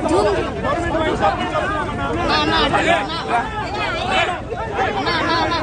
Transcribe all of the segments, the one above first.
thương nà nà nà nà nà nà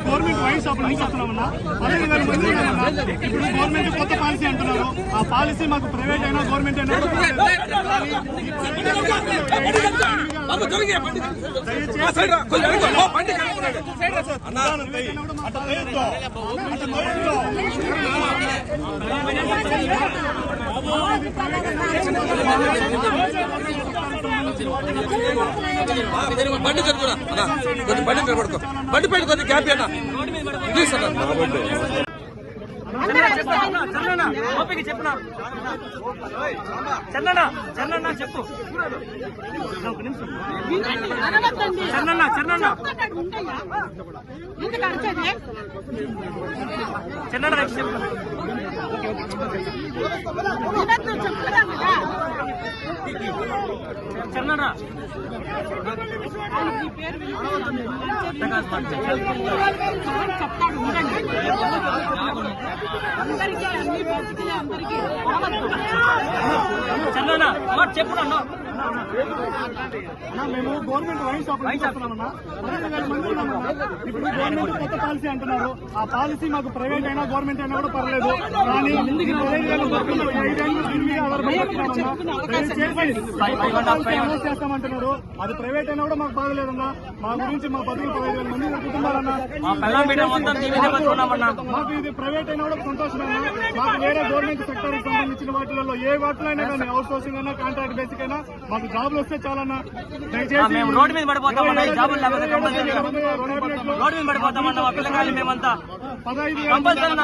government wine షాపులు మూసేస్తున్నామన్నా పదహైదు వేల మంది ఇప్పుడు గవర్నమెంట్ కొత్త పాలసీ అంటున్నారు. ఆ పాలసీ మాకు ప్రైవేట్ అయినా గవర్నమెంట్ అయినా అట్లా చేయొద్దు. అట్లా చేయొద్దు. బండి జరుగురా అన్న కొంచెం బండి నిలబడుకో బండి పైన కొంచెం గ్యాప్ అన్న ప్లీజ్ అన్న చందన ఓపిక చెప్పిన చందన చందన చెప్పు. ఒక నిమిషం. చందన చందన. చందన చెప్పు. చందన. చెప్తాడు చందన మాట చెప్పు నాన్న అన్నా, మేము గవర్నమెంట్ వైన్ షాప్ చేస్తున్నామన్నా పదిహేను వేల మంది ఉన్నామన్నా. ఇప్పుడు గవర్నమెంట్ కొత్త పాలసీ అంటున్నారు. ఆ పాలసీ మాకు ప్రైవేట్ అయినా గవర్నమెంట్ అయినా కూడా పర్లేదు. కానీ అనౌన్స్ చేస్తామంటున్నారు. అది ప్రైవేట్ అయినా కూడా మాకు బాగలేదన్నా మా గురించి మా బతుకులు పదిహేను వేల మంది కుటుంబాలన్నా. మాకు ఇది ప్రైవేట్ అయినా కూడా సంతోషమేనా? మాకు వేరే గవర్నమెంట్ సెక్టర్కి సంబంధించిన వాటిలలో ఏ వాటిలో అయినా కానీ అవుట్ సోర్సింగ్ అయినా కాంట్రాక్ట్ బేసిక్ అయినా మాకు జాబ్లు వస్తే చాలన్నా. ఆ, మేము రోడ్డు మీద పడిపోతామన్నా జాబులు లేకపోతే కంపల్సరీ పదహైదు రోడ్డు మీద పడిపోతామన్నా మా పిల్లకాయలు మేమంతా వేల. కంపల్సరీ